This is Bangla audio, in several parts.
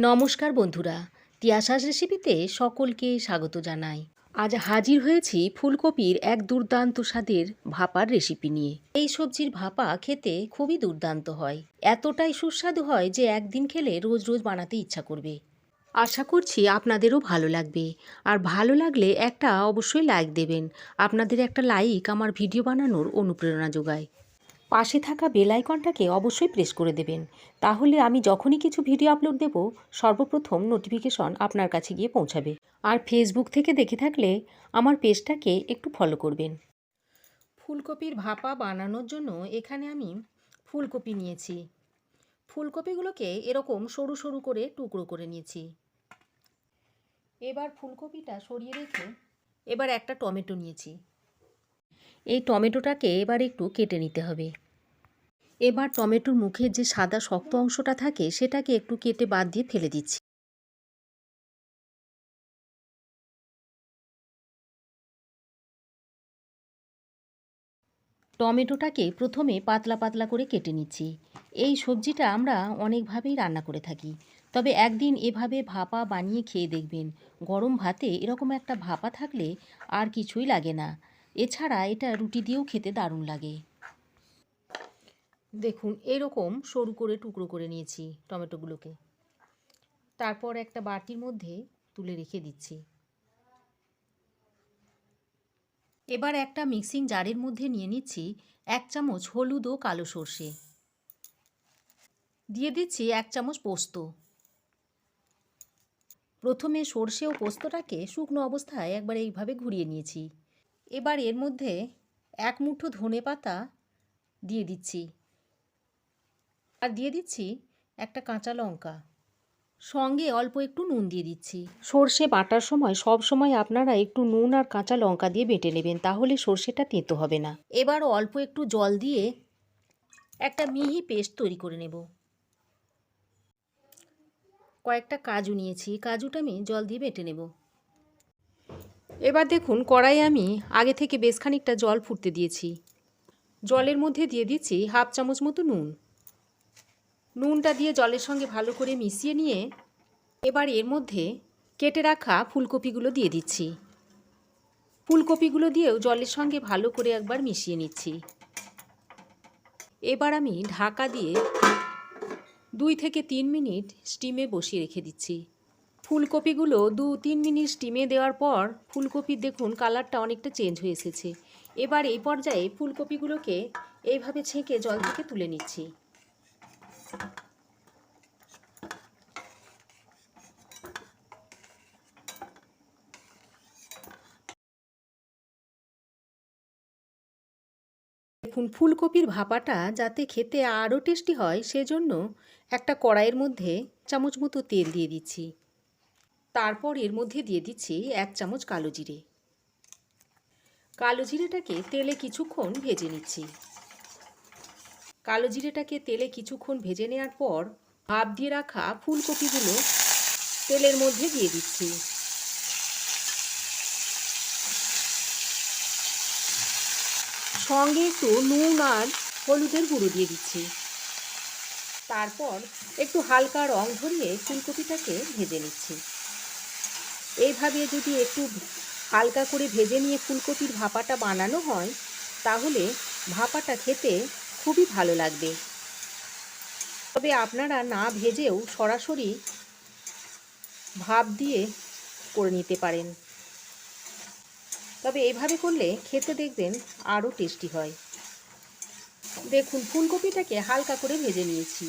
নমস্কার বন্ধুরা, তিয়াশাস রেসিপিতে সকলকে স্বাগত জানাই। আজ হাজির হয়েছি ফুলকপির এক দুর্দান্ত স্বাদের ভাপার রেসিপি নিয়ে। এই সবজির ভাপা খেতে খুবই দুর্দান্ত হয়। এতটাই সুস্বাদু হয় যে একদিন খেলে রোজ রোজ বানাতে ইচ্ছা করবে। আশা করছি আপনাদেরও ভালো লাগবে। আর ভালো লাগলে একটা অবশ্যই লাইক দেবেন। আপনাদের একটা লাইক আমার ভিডিও বানানোর অনুপ্রেরণা যোগায়। পাশে থাকা বেল আইকনটাকে অবশ্যই প্রেস করে দেবেন। তাহলে আমি যখনই কিছু ভিডিও আপলোড দেব, সর্বপ্রথম নোটিফিকেশন আপনার কাছে গিয়ে পৌঁছাবে। আর ফেসবুক থেকে দেখে থাকলে আমার পেজটাকে একটু ফলো করবেন। ফুলকপির ভাপা বানানোর জন্য এখানে আমি ফুলকপি নিয়েছি। ফুলকপিগুলোকে এরকম সরু সরু করে টুকরো করে নিয়েছি। এবার ফুলকপিটা সরিয়ে রেখে এবার একটা টমেটো নিয়েছি। এই টমেটোটাকে এবার একটু কেটে নিতে হবে। এবার টমেটোর মুখের যে সাদা শক্ত অংশটা থাকে, সেটাকে একটু কেটে বাদ দিয়ে ফেলে দিচ্ছি। টমেটোটাকে প্রথমে পাতলা পাতলা করে কেটে নিচ্ছি। এই সবজিটা আমরা অনেকভাবেই রান্না করে থাকি। তবে একদিন এভাবে ভাপা বানিয়ে খেয়ে দেখবেন, গরম ভাতে এরকম একটা ভাপা থাকলে আর কিছুই লাগে না। এছাড়া এটা রুটি দিয়েও খেতে দারুণ লাগে। দেখুন, এরকম সরু করে টুকরো করে নিয়েছি টমেটোগুলোকে। তারপর একটা বাটির মধ্যে তুলে রেখে দিচ্ছি। এবার একটা মিক্সিং জারের মধ্যে নিয়ে নিচ্ছি এক চামচ হলুদ ও কালো সর্ষে। দিয়ে দিচ্ছি এক চামচ পোস্ত। প্রথমে সর্ষে ও পোস্তটাকে শুকনো অবস্থায় একবার এইভাবে ঘুরিয়ে নিয়েছি। এবার এর মধ্যে এক মুঠো ধনে পাতা দিয়ে দিচ্ছি। আর দিয়ে দিচ্ছি একটা কাঁচা লঙ্কা। সঙ্গে অল্প একটু নুন দিয়ে দিচ্ছি। সর্ষে বাটার সময় সব সময় আপনারা একটু নুন আর কাঁচা লঙ্কা দিয়ে বেটে নেবেন, তাহলে সর্ষেটা তেঁতো হবে না। এবার অল্প একটু জল দিয়ে একটা মিহি পেস্ট তৈরি করে নেব। কয়েকটা কাজু নিয়েছি, কাজুটা আমি জল দিয়ে বেটে নেব। এবার দেখুন কড়াই আমি আগে থেকে বেশ খানিকটা জল ফুটতে দিয়েছি। জলের মধ্যে দিয়ে দিচ্ছি হাফ চামচ মতো নুন। নুনটা দিয়ে জলের সঙ্গে ভালো করে মিশিয়ে নিয়ে এবার এর মধ্যে কেটে রাখা ফুলকপিগুলো দিয়ে দিচ্ছি। ফুলকপিগুলো দিয়েও জলের সঙ্গে ভালো করে একবার মিশিয়ে নিচ্ছি। এবার আমি ঢাকা দিয়ে দুই থেকে তিন মিনিট স্টিমে বসিয়ে রেখে দিচ্ছি। ফুলকপিগুলো দু তিন মিনিট স্টিমে দেওয়ার পর ফুলকপির দেখুন কালারটা অনেকটা চেঞ্জ হয়ে এসেছে। এবার এই পর্যায়ে ফুলকপিগুলোকে এইভাবে ছেঁকে জল থেকে তুলে নিচ্ছি। দেখুন, ফুলকপির ভাপাটা যাতে খেতে আরও টেস্টি হয়, সেজন্য একটা কড়াইয়ের মধ্যে চামচ মতো তেল দিয়ে দিচ্ছি। তারপর এর মধ্যে দিয়ে দিচ্ছি এক চামচ কালো জিরে। কালো জিরেটাকে তেলে কিছুক্ষণ ভেজে নিচ্ছি। কালো জিরেটাকে তেলে কিছুক্ষণ ভেজে নেওয়ার পর ভাপ দিয়ে রাখা ফুলকপিগুলো তেলের মধ্যে দিয়ে দিচ্ছি। সঙ্গে একটু নুন আর হলুদের গুঁড়ো দিয়ে দিচ্ছি। তারপর একটু হালকা রং ধরিয়ে ফুলকপিটাকে ভেজে নিচ্ছি। এইভাবে যদি একটু হালকা করে ভেজে নিয়ে ফুলকপির ভাপাটা বানানো হয়, তাহলে ভাপাটা খেতে খুবই ভালো লাগবে। তবে আপনারা না ভেজেও সরাসরি ভাপ দিয়ে করে নিতে পারেন। তবে এভাবে করলে খেতে দেখবেন আরও টেস্টি হয়। দেখুন, ফুলকপিটাকে হালকা করে ভেজে নিয়েছি।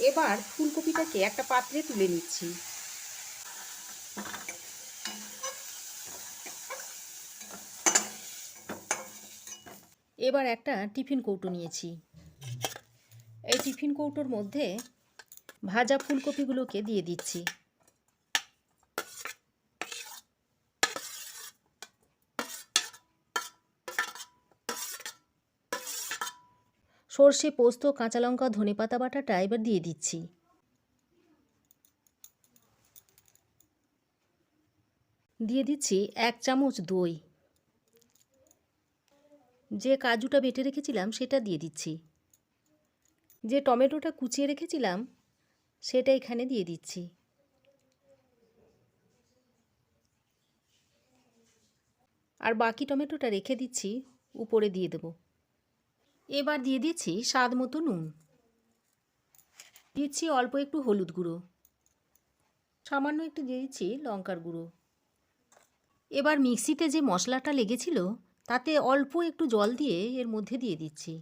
এবার ফুলকপিটাকে একটা পাত্রে তুলে নিচ্ছি। এবার একটা টিফিন কৌটো নিয়েছি। এই টিফিন কৌটোর মধ্যে ভাজা ফুলকপিগুলোকে দিয়ে দিচ্ছি। সর্ষে, পোস্ত, কাঁচা লঙ্কা, ধনে পাতা বাটাটা এবার দিয়ে দিচ্ছি। দিয়ে দিচ্ছি এক চামচ দই। যে কাজুটা বেটে রেখেছিলাম সেটা দিয়ে দিচ্ছি। যে টমেটোটা কুচিয়ে রেখেছিলাম সেটা এখানে দিয়ে দিচ্ছি। আর বাকি টমেটোটা রেখে দিচ্ছি, উপরে দিয়ে দেব। এবার দিয়ে দিচ্ছি স্বাদ মতো নুন। দিচ্ছি অল্প একটু হলুদ গুঁড়ো। সামান্য একটু দিয়ে দিচ্ছি লঙ্কার গুঁড়ো। এবার মিক্সিতে যে মশলাটা লেগেছিল তাতে অল্প একটু জল দিয়ে এর মধ্যে দিয়ে দিচ্ছি।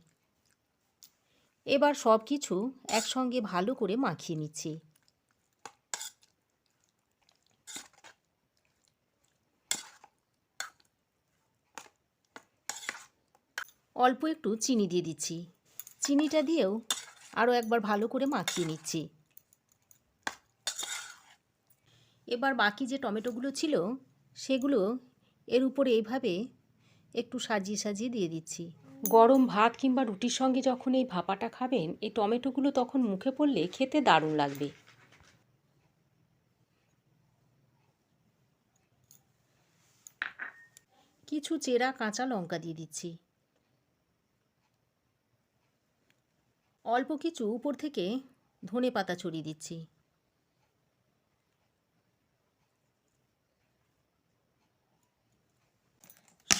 এবার সব কিছু একসঙ্গে ভালো করে মাখিয়ে নিচ্ছি। অল্প একটু চিনি দিয়ে দিচ্ছি। চিনিটা দিয়েও আরও একবার ভালো করে মাখিয়ে নিচ্ছি। এবার বাকি যে টমেটোগুলো ছিল, সেগুলো এর উপরে এইভাবে একটু সাজিয়ে সাজিয়ে দিয়ে দিচ্ছি। গরম ভাত কিংবা রুটির সঙ্গে যখন এই ভাপাটা খাবেন এই টমেটোগুলো তখন মুখে পড়লে খেতে দারুণ লাগবে। কিছু চেরা কাঁচা লঙ্কা দিয়ে দিচ্ছি। অল্প কিছু উপর থেকে ধনে পাতা ছড়িয়ে দিচ্ছি।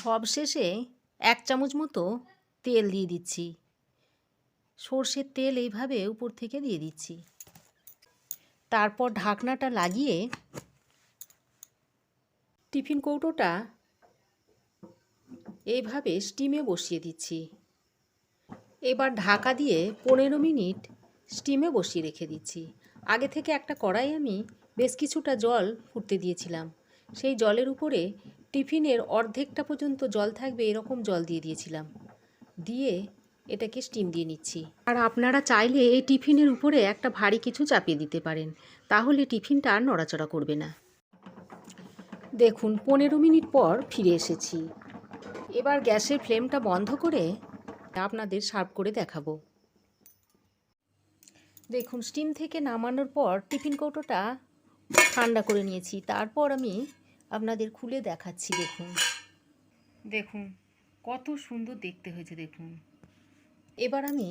সবশেষে এক চামচ মতো তেল দিয়ে দিচ্ছি। সর্ষের তেল এইভাবে উপর থেকে দিয়ে দিচ্ছি। তারপর ঢাকনাটা লাগিয়ে টিফিন কৌটোটা এইভাবে স্টিমে বসিয়ে দিচ্ছি। এবার ঢাকা দিয়ে পনেরো মিনিট স্টিমে বসিয়ে রেখে দিচ্ছি। আগে থেকে একটা কড়াই আমি বেশ কিছুটা জল ফুটতে দিয়েছিলাম। সেই জলের উপরে টিফিনের অর্ধেকটা পর্যন্ত জল থাকবে, এরকম জল দিয়ে দিয়েছিলাম। দিয়ে এটাকে স্টিম দিয়ে নিচ্ছি। আর আপনারা চাইলে এই টিফিনের উপরে একটা ভারী কিছু চাপিয়ে দিতে পারেন, তাহলে টিফিনটা আর নড়াচড়া করবে না। দেখুন, পনেরো মিনিট পর ফিরে এসেছি। এবার গ্যাসের ফ্লেমটা বন্ধ করে আপনাদের সার্ভ করে দেখাবো। দেখুন স্টিম থেকে নামানোর পর টিফিন কৌটোটা ঠান্ডা করে নিয়েছি। তারপর আমি আপনাদের খুলে দেখাচ্ছি দেখুন। দেখুন কত সুন্দর দেখতে হয়েছে দেখুন। এবার আমি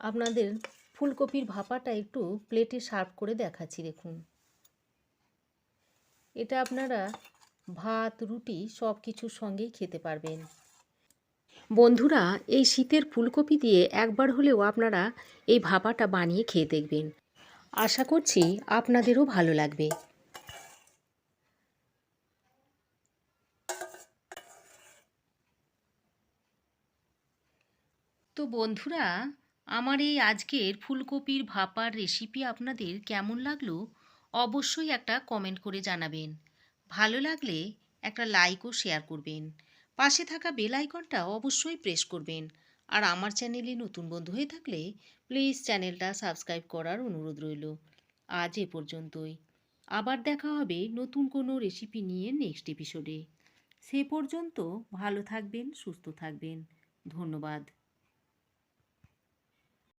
আপনাদের ফুলকপির ভাপাটা একটু প্লেটে সার্ভ করে দেখাচ্ছি দেখুন। এটা আপনারা ভাত রুটি সব কিছুর সঙ্গেই খেতে পারবেন। বন্ধুরা এই শীতের ফুলকপি দিয়ে একবার হলেও আপনারা এই ভাপাটা বানিয়ে খেয়ে দেখবেন। আশা করছি আপনাদেরও ভালো লাগবে। তো বন্ধুরা, আমার এই আজকের ফুলকপির ভাপার রেসিপি আপনাদের কেমন লাগল অবশ্যই একটা কমেন্ট করে জানাবেন। ভালো লাগলে একটা লাইকও শেয়ার করবেন। পাশে থাকা বেল আইকনটা অবশ্যই প্রেস করবেন। আর আমার চ্যানেলে নতুন বন্ধু হয়ে থাকলে প্লিজ চ্যানেলটা সাবস্ক্রাইব করার অনুরোধ রইল। আজ এ পর্যন্তই। আবার দেখা হবে নতুন কোনো রেসিপি নিয়ে নেক্সট এপিসোডে সে পর্যন্ত ভালো থাকবেন, সুস্থ থাকবেন। ধন্যবাদ।